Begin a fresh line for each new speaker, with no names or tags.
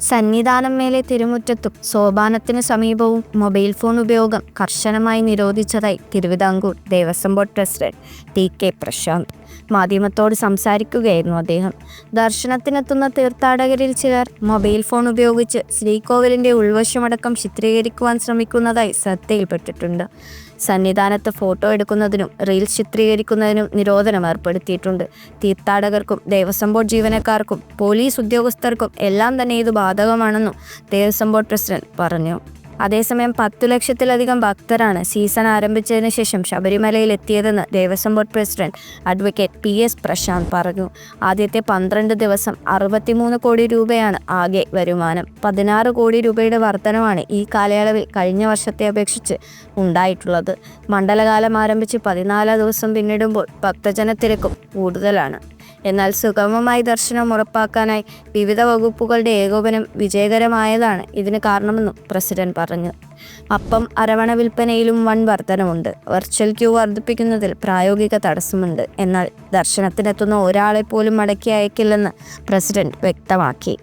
സന്നിധാനം മേലെ തിരുമുറ്റത്തും സോപാനത്തിന് സമീപവും mobile phone ഉപയോഗം കർശനമായി നിരോധിച്ചതായി Thiruvithamkoor Devaswom board president T K Prashanth മാധ്യമത്തോട് സംസാരിക്കുകയായിരുന്നു അദ്ദേഹം. ദർശനത്തിനെത്തുന്ന തീർത്ഥാടകരിൽ ചിലർ മൊബൈൽ ഫോൺ ഉപയോഗിച്ച് ശ്രീകോവിലിന്റെ ഉൾവശമടക്കം ചിത്രീകരിക്കുവാൻ ശ്രമിക്കുന്നതായി ശ്രദ്ധയിൽപ്പെട്ടിട്ടുണ്ട്. സന്നിധാനത്ത് ഫോട്ടോ എടുക്കുന്നതിനും റീൽസ് ചിത്രീകരിക്കുന്നതിനും നിരോധനം ഏർപ്പെടുത്തിയിട്ടുണ്ട്. തീർത്ഥാടകർക്കും ദേവസ്വം ബോർഡ് ജീവനക്കാർക്കും പോലീസ് ഉദ്യോഗസ്ഥർക്കും എല്ലാം തന്നെ ഇത് ബാധകമാണെന്നും ദേവസ്വം ബോർഡ് പ്രസിഡന്റ് പറഞ്ഞു. അതേസമയം പത്തു ലക്ഷത്തിലധികം ഭക്തരാണ് സീസൺ ആരംഭിച്ചതിന് ശേഷം ശബരിമലയിൽ എത്തിയതെന്ന് Devaswom board president advocate P S Prashanth പറഞ്ഞു. ആദ്യത്തെ പന്ത്രണ്ട് ദിവസം അറുപത്തിമൂന്ന് കോടി രൂപയാണ് ആകെ വരുമാനം. പതിനാറ് കോടി രൂപയുടെ വർധനമാണ് ഈ കാലയളവിൽ കഴിഞ്ഞ വർഷത്തെ അപേക്ഷിച്ച് ഉണ്ടായിട്ടുള്ളത്. മണ്ഡലകാലം ആരംഭിച്ച് പതിനാല് ദിവസം പിന്നിടുമ്പോൾ ഭക്തജനത്തിരക്കും കൂടുതലാണ്. എന്നാൽ സുഗമമായി ദർശനം ഉറപ്പാക്കാനായി വിവിധ വകുപ്പുകളുടെ ഏകോപനം വിജയകരമായതാണ് ഇതിന് കാരണമെന്നും പ്രസിഡന്റ് പറഞ്ഞു. അപ്പം അരവണ വിൽപ്പനയിലും വൻ വർധനമുണ്ട്. വെർച്വൽ ക്യൂ വർദ്ധിപ്പിക്കുന്നതിൽ പ്രായോഗിക തടസ്സമുണ്ട്. എന്നാൽ ദർശനത്തിനെത്തുന്ന ഒരാളെ പോലും മടക്കി അയക്കില്ലെന്ന് പ്രസിഡന്റ് വ്യക്തമാക്കി.